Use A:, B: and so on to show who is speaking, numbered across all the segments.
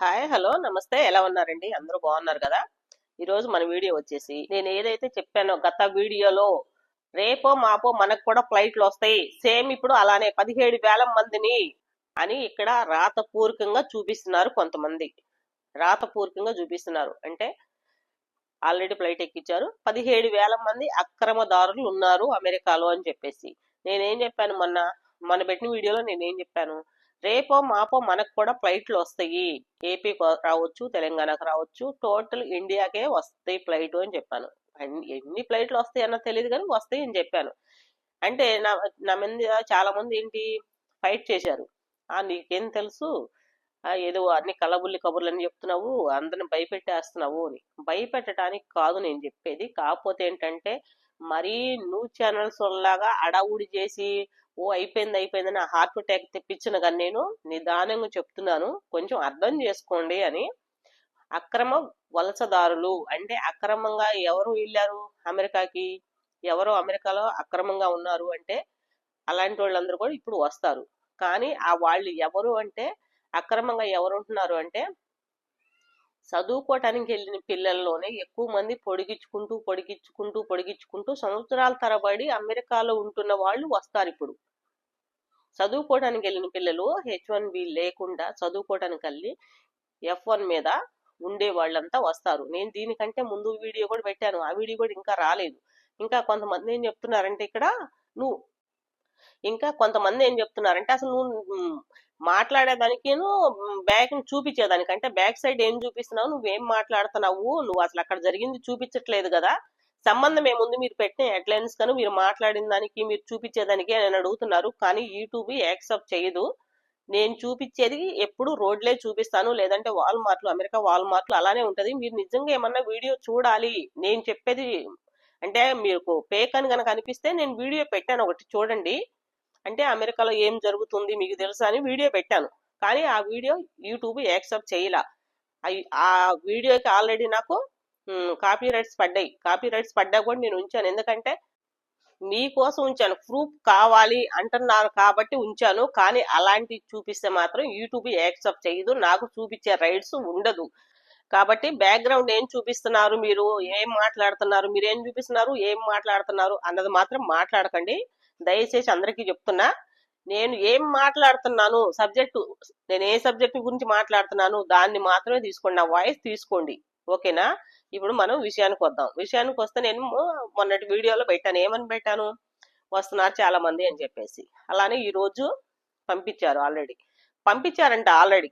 A: Hi hello నమస్తే. ఎలా ఉన్నారండి? అందరూ బాగున్నారు కదా? ఈరోజు మన వీడియో వచ్చేసి నేను ఏదైతే చెప్పానో గత వీడియోలో రేపో మాపో మనకు కూడా ఫ్లైట్లు వస్తాయి. సేమ్ ఇప్పుడు అలానే పదిహేడు వేల మందిని అని ఇక్కడ రాతపూర్వకంగా చూపిస్తున్నారు కొంతమంది. రాతపూర్వకంగా చూపిస్తున్నారు. అంటే ఆల్రెడీ ఫ్లైట్ ఎక్కించారు పదిహేడు వేల మంది అక్రమదారులు ఉన్నారు అమెరికాలో అని చెప్పేసి. నేనేం చెప్పాను మొన్న మొన్న పెట్టిన వీడియోలో నేనేం చెప్పాను? రేపో మాపో మనకు కూడా ఫ్లైట్లు వస్తాయి. ఏపీ రావచ్చు తెలంగాణకు రావచ్చు టోటల్ ఇండియాకే వస్తాయి ఫ్లైట్ అని చెప్పాను. అన్ని- ఎన్ని ఫ్లైట్లు వస్తాయి అన్న తెలియదు కానీ వస్తాయి అని చెప్పాను. అంటే నా నా మీద చాలా మంది ఏంటి ఫైట్ చేశారు. ఆ నీకేం తెలుసు? ఏదో అన్ని కలబుల్లి కబుర్లు అని చెప్తున్నావు అందరిని భయపెట్టేస్తున్నావు అని. భయపెట్టడానికి కాదు నేను చెప్పేది. కాకపోతే ఏంటంటే మరీ న్యూస్ ఛానల్స్ లాగా అడావుడి చేసి ఓ అయిపోయింది అయిపోయింది. నా హార్ట్ అటాక్ తెప్పించిన కానీ నేను నిదానంగా చెప్తున్నాను. కొంచెం అర్థం చేసుకోండి అని. అక్రమ వలసదారులు అంటే అక్రమంగా ఎవరు వెళ్ళారు అమెరికాకి? ఎవరు అమెరికాలో అక్రమంగా ఉన్నారు అంటే అలాంటి వాళ్ళందరూ కూడా ఇప్పుడు వస్తారు. కానీ ఆ వాళ్ళు ఎవరు అంటే అక్రమంగా ఎవరు ఉంటున్నారు అంటే చదువుకోవటానికి వెళ్ళిన పిల్లల్లోనే ఎక్కువ మంది పొడిగించుకుంటూ పొడిగించుకుంటూ పొడిగించుకుంటూ సంవత్సరాల తరబడి అమెరికాలో ఉంటున్న వాళ్ళు వస్తారు ఇప్పుడు. చదువుకోవడానికి వెళ్ళిన పిల్లలు హెచ్ వన్ బి లేకుండా చదువుకోవడానికి వెళ్ళి ఎఫ్ వన్ మీద ఉండే వాళ్ళంతా వస్తారు. నేను దీనికంటే ముందు వీడియో కూడా పెట్టాను. ఆ వీడియో కూడా ఇంకా రాలేదు. ఇంకా కొంతమంది ఏం చెప్తున్నారంటే ఇక్కడ నువ్వు ఇంకా కొంతమంది ఏం చెప్తున్నారంటే అసలు నువ్వు మాట్లాడేదానికేను మాట్లాడేదానికిను బ్యాక్ చూపించేదానికంటే బ్యాక్ సైడ్ ఏం చూపిస్తున్నావు? నువ్వేం మాట్లాడుతున్నావు? నువ్వు అసలు అక్కడ జరిగింది చూపించట్లేదు కదా? సంబంధం ఏముంది? మీరు పెట్టిన హెడ్లైన్స్ కను మీరు మాట్లాడిన దానికి మీరు చూపించేదానికి అని అడుగుతున్నారు. కానీ యూట్యూబ్ యాక్సెప్ట్ చేయదు. నేను చూపించేది ఎప్పుడు రోడ్లే చూపిస్తాను. లేదంటే వాల్ మార్ట్లు అమెరికా వాల్ మార్ట్లు అలానే ఉంటది. మీరు నిజంగా ఏమన్నా వీడియో చూడాలి. నేను చెప్పేది అంటే మీకు పేక్ అని కనుక అనిపిస్తే నేను వీడియో పెట్టాను ఒకటి చూడండి. అంటే అమెరికాలో ఏం జరుగుతుంది మీకు తెలుసా అని వీడియో పెట్టాను. కానీ ఆ వీడియో యూట్యూబ్ యాక్సెప్ట్ చేయలా. ఆ వీడియోకి ఆల్రెడీ నాకు కాపీ రైట్స్ పడ్డాయి. కాపీ రైట్స్ పడ్డా కూడా నేను ఉంచాను. ఎందుకంటే మీకోసం ఉంచాను. ప్రూఫ్ కావాలి అంటున్నారు కాబట్టి ఉంచాను. కానీ అలాంటివి చూపిస్తే మాత్రం యూట్యూబ్ యాక్సెప్ట్ చేయదు. నాకు చూపించే రైట్స్ ఉండదు. కాబట్టి బ్యాక్గ్రౌండ్ ఏం చూపిస్తున్నారు మీరు? ఏం మాట్లాడుతున్నారు? మీరు ఏం చూపిస్తున్నారు? ఏం మాట్లాడుతున్నారు? అన్నది మాత్రం మాట్లాడకండి. దయచేసి అందరికీ చెప్తున్నా. నేను ఏం మాట్లాడుతున్నాను? సబ్జెక్టు నేను ఏ సబ్జెక్ట్ గురించి మాట్లాడుతున్నాను? దాన్ని మాత్రమే తీసుకోండి. నా వాయిస్ తీసుకోండి. ఓకేనా ఇప్పుడు మనం విషయానికి వద్దాం. విషయానికి వస్తే నేను మొన్నటి వీడియోలో పెట్టాను. ఏమని పెట్టాను? వస్తున్నారు చాలా మంది అని చెప్పేసి. అలానే ఈరోజు పంపించారు ఆల్రెడీ. పంపించారంట ఆల్రెడీ.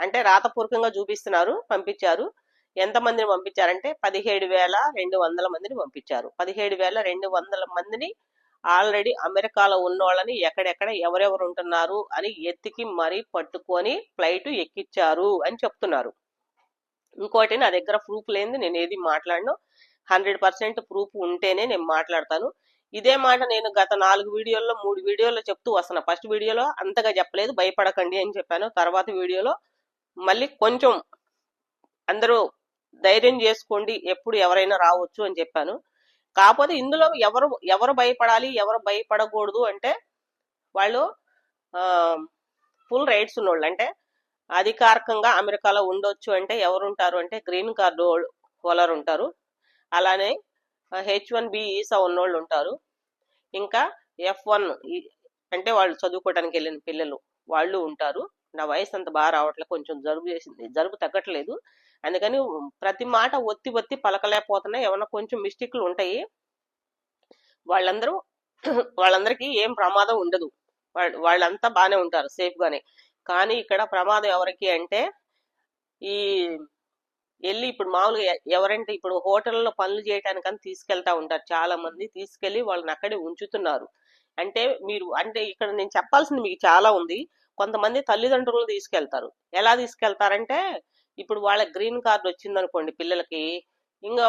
A: అంటే రాతపూర్వకంగా చూపిస్తున్నారు పంపించారు. ఎంత మందిని పంపించారంటే పదిహేడు వేల రెండు వందల మందిని పంపించారు. పదిహేడు వేల రెండు వందల మందిని ఆల్రెడీ అమెరికాలో ఉన్న వాళ్ళని ఎక్కడెక్కడ ఎవరెవరు ఉంటున్నారు అని ఎత్తికి మరీ పట్టుకొని ఫ్లైట్ ఎక్కిచ్చారు అని చెప్తున్నారు. ఇంకోటి నా దగ్గర ప్రూఫ్ లేనిది నేను ఏది మాట్లాడను. హండ్రెడ్ పర్సెంట్ ప్రూఫ్ ఉంటేనే నేను మాట్లాడతాను. ఇదే మాట నేను గత నాలుగు వీడియోల్లో మూడు వీడియోల్లో చెప్తూ వస్తున్నా. ఫస్ట్ వీడియోలో అంతగా చెప్పలేదు భయపడకండి అని చెప్పాను. తర్వాత వీడియోలో మళ్ళీ కొంచెం అందరూ ధైర్యం చేసుకోండి ఎప్పుడు ఎవరైనా రావచ్చు అని చెప్పాను. కాకపోతే ఇందులో ఎవరు ఎవరు భయపడాలి ఎవరు భయపడకూడదు అంటే వాళ్ళు ఫుల్ రైట్స్ ఉన్నోళ్ళు. అంటే అధికారికంగా అమెరికాలో ఉండొచ్చు అంటే ఎవరు ఉంటారు అంటే గ్రీన్ కార్డు హోలర్ ఉంటారు అలానే హెచ్ వన్ బి ఈసా ఉన్నోళ్ళు ఉంటారు ఇంకా ఎఫ్ వన్ అంటే వాళ్ళు చదువుకోవడానికి వెళ్ళిన పిల్లలు వాళ్ళు ఉంటారు. నా వయసు అంత బాగా రావట్లే కొంచెం జరుగు చేసింది జరుగు తగ్గట్లేదు. అందుకని ప్రతి మాట ఒత్తి ఒత్తి పలకలేకపోతున్నాయి. ఏమన్నా కొంచెం మిస్టేక్లు ఉంటాయి. వాళ్ళందరూ వాళ్ళందరికీ ఏం ప్రమాదం ఉండదు. వాళ్ళంతా బాగానే ఉంటారు సేఫ్ గానే కానీ ఇక్కడ ప్రమాదం ఎవరికి అంటే ఈ వెళ్ళి ఇప్పుడు మామూలుగా ఎవరంటే ఇప్పుడు హోటల్లో పనులు చేయడానికని తీసుకెళ్తా ఉంటారు చాలా మంది తీసుకెళ్ళి వాళ్ళని అక్కడే ఉంచుతున్నారు. అంటే మీరు అంటే ఇక్కడ నేను చెప్పాల్సింది మీకు చాలా ఉంది. కొంతమంది తల్లిదండ్రులు తీసుకెళ్తారు. ఎలా తీసుకెళ్తారంటే ఇప్పుడు వాళ్ళ గ్రీన్ కార్డు వచ్చిందనుకోండి పిల్లలకి ఇంకా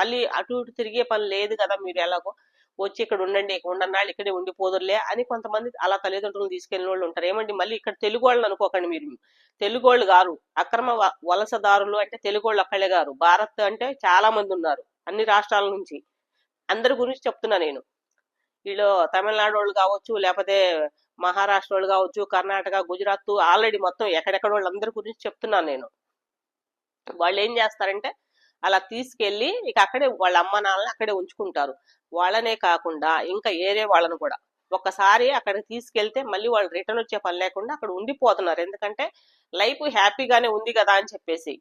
A: మళ్ళీ అటు ఇటు తిరిగే పని లేదు కదా మీరు ఎలాగో. వచ్చి ఇక్కడ ఉండండి ఉండన్నాళ్ళు ఇక్కడే ఉండిపోదురులే అని కొంతమంది అలా తల్లిదండ్రులు తీసుకెళ్ళిన వాళ్ళు ఉంటారు. ఏమండి మళ్ళీ ఇక్కడ తెలుగు వాళ్ళు అనుకోకండి మీరు. తెలుగు వాళ్ళు గారు అక్రమ వలసదారులు అంటే తెలుగు వాళ్ళు ఒక్కళ్ళే గారు భారత్ అంటే చాలా మంది ఉన్నారు అన్ని రాష్ట్రాల నుంచి. అందరి గురించి చెప్తున్నా నేను. వీళ్ళు తమిళనాడు వాళ్ళు కావచ్చు లేకపోతే మహారాష్ట్ర వాళ్ళు కావచ్చు కర్ణాటక గుజరాత్ ఆల్రెడీ మొత్తం ఎక్కడెక్కడ వాళ్ళందరి గురించి చెప్తున్నాను నేను. వాళ్ళు ఏం చేస్తారంటే అలా తీసుకెళ్ళి ఇక అక్కడే వాళ్ళ అమ్మ నాన్నని అక్కడే ఉంచుకుంటారు. వాళ్ళనే కాకుండా ఇంకా ఏరే వాళ్ళను కూడా. ఒక్కసారి అక్కడికి తీసుకెళ్తే మళ్ళీ వాళ్ళు రిటర్న్ వచ్చే పని లేకుండా అక్కడ ఉండిపోతున్నారు. ఎందుకంటే లైఫ్ హ్యాపీగానే ఉంది కదా అని చెప్పేసి.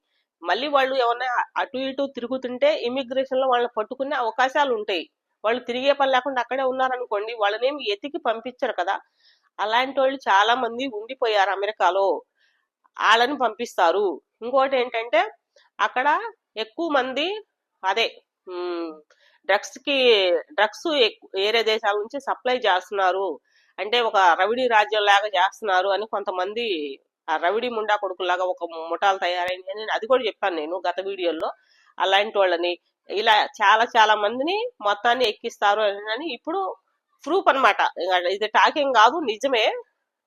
A: మళ్ళీ వాళ్ళు ఏమన్నా అటు ఇటు తిరుగుతుంటే ఇమిగ్రేషన్లో వాళ్ళని పట్టుకునే అవకాశాలు ఉంటాయి. వాళ్ళు తిరిగే పని లేకుండా అక్కడే ఉన్నారనుకోండి వాళ్ళనేమి ఎతికి పంపించరు కదా. అలాంటి వాళ్ళు చాలా మంది ఉండిపోయారు అమెరికాలో. వాళ్ళని పంపిస్తారు. ఇంకోటి ఏంటంటే అక్కడ ఎక్కువ మంది అదే డ్రగ్స్కి డ్రగ్స్ వేరే దేశాల నుంచి సప్లై చేస్తున్నారు. అంటే ఒక రవిడి రాజ్యం లాగా చేస్తున్నారు అని కొంతమంది ఆ రవిడి ముండా కొడుకులాగా ఒక ముఠాలు తయారైంది అని అది కూడా చెప్పాను నేను గత వీడియోలో అలాంటి వాళ్ళని ఇలా చాలా చాలా మందిని మొత్తాన్ని ఎక్కిస్తారు అని ఇప్పుడు ప్రూఫ్ అనమాట ఇది టాకింగ్ కాదు నిజమే.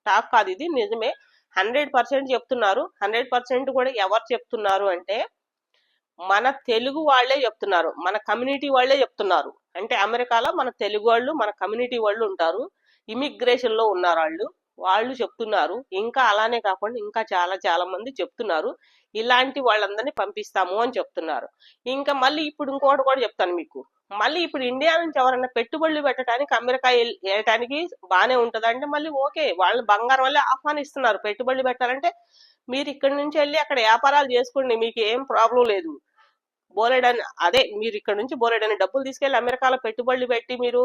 A: టాక్ కాదు ఇది నిజమే. హండ్రెడ్ పర్సెంట్ చెప్తున్నారు. హండ్రెడ్ పర్సెంట్ కూడా ఎవరు చెప్తున్నారు అంటే మన తెలుగు వాళ్ళే చెప్తున్నారు. మన కమ్యూనిటీ వాళ్ళే చెప్తున్నారు. అంటే అమెరికాలో మన తెలుగు వాళ్ళు మన కమ్యూనిటీ వాళ్ళు ఉంటారు. ఇమిగ్రేషన్లో ఉన్నారు వాళ్ళు. వాళ్ళు చెప్తున్నారు. ఇంకా అలానే కాకుండా ఇంకా చాలా చాలా మంది చెప్తున్నారు. ఇలాంటి వాళ్ళందరినీ పంపిస్తాము అని చెప్తున్నారు. ఇంకా మళ్ళీ ఇప్పుడు ఇంకోటి కూడా చెప్తాను మీకు. మళ్ళీ ఇప్పుడు ఇండియా నుంచి ఎవరైనా పెట్టుబడులు పెట్టడానికి అమెరికా వెళ్ళటానికి బాగానే ఉంటది అంటే మళ్ళీ ఓకే. వాళ్ళు బంగారం వల్లే ఆహ్వానిస్తున్నారు. పెట్టుబడులు పెట్టాలంటే మీరు ఇక్కడి నుంచి వెళ్ళి అక్కడ వ్యాపారాలు చేసుకోండి. మీకు ఏం ప్రాబ్లం లేదు. బోలెడని అదే మీరు ఇక్కడ నుంచి బోలెడని డబ్బులు తీసుకెళ్ళి అమెరికాలో పెట్టుబడులు పెట్టి మీరు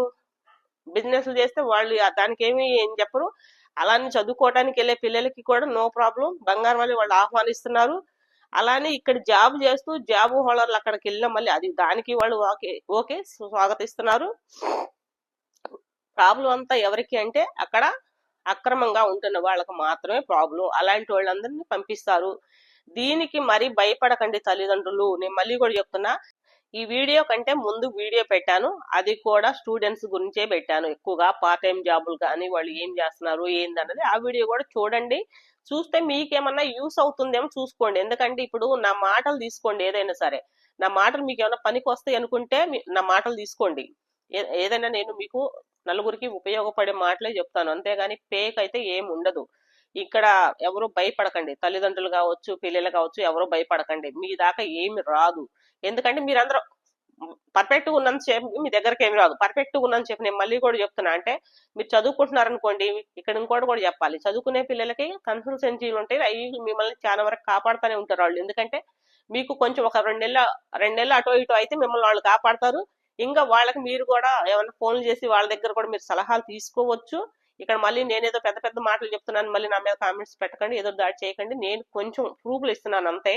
A: బిజినెస్ చేస్తే వాళ్ళు దానికి ఏమి ఏం చెప్పరు. అలానే చదువుకోవడానికి వెళ్ళే పిల్లలకి కూడా నో ప్రాబ్లం. బంగారం వల్ల వాళ్ళు ఆహ్వానిస్తున్నారు. అలానే ఇక్కడ జాబ్ చేస్తూ జాబ్ హోల్డర్లు అక్కడికి వెళ్ళిన మళ్ళీ అది దానికి వాళ్ళు ఓకే ఓకే స్వాగతిస్తున్నారు. ప్రాబ్లం అంతా ఎవరికి అంటే అక్కడ అక్రమంగా ఉంటున్న వాళ్ళకి మాత్రమే ప్రాబ్లం. అలాంటి వాళ్ళందరినీ పంపిస్తారు. దీనికి మరి భయపడకండి తల్లిదండ్రులు. నేను మళ్ళీ కూడా చెప్తున్నా ఈ వీడియో కంటే ముందు వీడియో పెట్టాను. అది కూడా స్టూడెంట్స్ గురించే పెట్టాను ఎక్కువగా. పార్ట్ టైం జాబులు కానీ వాళ్ళు ఏం చేస్తున్నారు ఏందన్నది ఆ వీడియో కూడా చూడండి. చూస్తే మీకేమన్నా యూస్ అవుతుందేమో చూసుకోండి. ఎందుకంటే ఇప్పుడు నా మాటలు తీసుకోండి ఏదైనా సరే. నా మాటలు మీకు ఏమైనా పనికి వస్తాయి అనుకుంటే నా మాటలు తీసుకోండి. ఏదైనా నేను మీకు నలుగురికి ఉపయోగపడే మాటలే చెప్తాను. అంతేగాని పేక్ అయితే ఏం ఉండదు. ఇక్కడ ఎవరు భయపడకండి. తల్లిదండ్రులు కావచ్చు పిల్లలు కావచ్చు ఎవరు భయపడకండి. మీ దాకా ఏమి రాదు. ఎందుకంటే మీరందరూ పర్ఫెక్ట్గా ఉన్నంత సేపు మీ దగ్గరకి ఏమి రాదు. పర్ఫెక్ట్గా ఉన్నంత సేపు నేను మళ్ళీ కూడా చెప్తున్నా అంటే మీరు చదువుకుంటున్నారు అనుకోండి ఇక్కడ ఇంకోటి కూడా చెప్పాలి. చదువుకునే పిల్లలకి కన్సల్టెన్సీలు ఉంటాయి. అవి మిమ్మల్ని చాలా వరకు కాపాడుతూనే ఉంటారు వాళ్ళు. ఎందుకంటే మీకు కొంచెం ఒక రెండు నెలల రెండు నెలలు అటో ఇటో అయితే మిమ్మల్ని వాళ్ళు కాపాడతారు. ఇంకా వాళ్ళకి మీరు కూడా ఏమైనా ఫోన్లు చేసి వాళ్ళ దగ్గర కూడా మీరు సలహాలు తీసుకోవచ్చు. ఇక్కడ మళ్ళీ నేనేదో పెద్ద పెద్ద మాటలు చెప్తున్నాను మళ్ళీ నా మీద కామెంట్స్ పెట్టకండి ఏదో దాడి చేయకండి. నేను కొంచెం ప్రూఫ్లు ఇస్తున్నాను అంతే.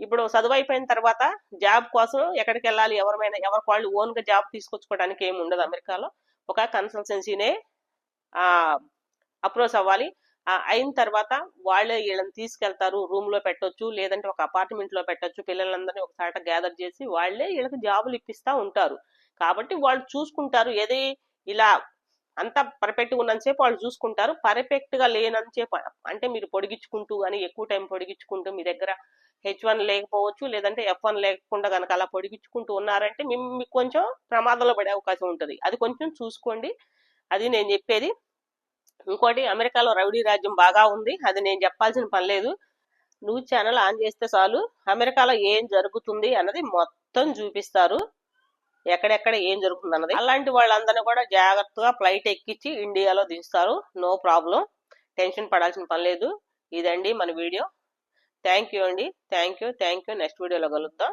A: ఇప్పుడు చదువు అయిపోయిన తర్వాత జాబ్ కోసం ఎక్కడికి వెళ్ళాలి? ఎవరైనా ఎవరికి వాళ్ళు ఓన్గా జాబ్ తీసుకొచ్చుకోవడానికి ఏమి ఉండదు అమెరికాలో. ఒక కన్సల్టెన్సీనే ఆ అప్రోచ్ అవ్వాలి. అయిన తర్వాత వాళ్ళే వీళ్ళని తీసుకెళ్తారు రూమ్లో పెట్టొచ్చు లేదంటే ఒక అపార్ట్మెంట్లో పెట్టొచ్చు. పిల్లలందరినీ ఒక చాట గ్యాదర్ చేసి వాళ్ళే వీళ్ళకి జాబులు ఇప్పిస్తా ఉంటారు. కాబట్టి వాళ్ళు చూసుకుంటారు ఏది ఇలా అంత పర్ఫెక్ట్గా ఉన్నంతసేపు వాళ్ళు చూసుకుంటారు. పర్ఫెక్ట్గా లేనంతసేపు అంటే మీరు పొడిగించుకుంటూ కానీ ఎక్కువ టైం పొడిగించుకుంటూ మీ దగ్గర హెచ్ వన్ లేకపోవచ్చు లేదంటే ఎఫ్ వన్ లేకుండా కనుక అలా పొడిగించుకుంటూ ఉన్నారంటే మేము మీకు కొంచెం ప్రమాదంలో పడే అవకాశం ఉంటుంది. అది కొంచెం చూసుకోండి. అది నేను చెప్పేది. ఇంకోటి అమెరికాలో రౌడీ రాజ్యం బాగా ఉంది. అది నేను చెప్పాల్సిన పని లేదు. న్యూస్ ఛానల్ ఆన్ చేస్తే చాలు. అమెరికాలో ఏం జరుగుతుంది అన్నది మొత్తం చూపిస్తారు. ఎక్కడెక్కడ ఏం జరుగుతుంది అన్నది అలాంటి వాళ్ళందరినీ కూడా జాగ్రత్తగా ఫ్లైట్ ఎక్కించి ఇండియాలో దించుతారు. No problem. టెన్షన్ పడాల్సిన పని లేదు. ఇదండి మన వీడియో. థ్యాంక్ యూ అండి. Thank you thank you next వీడియోలో కలుద్దాం.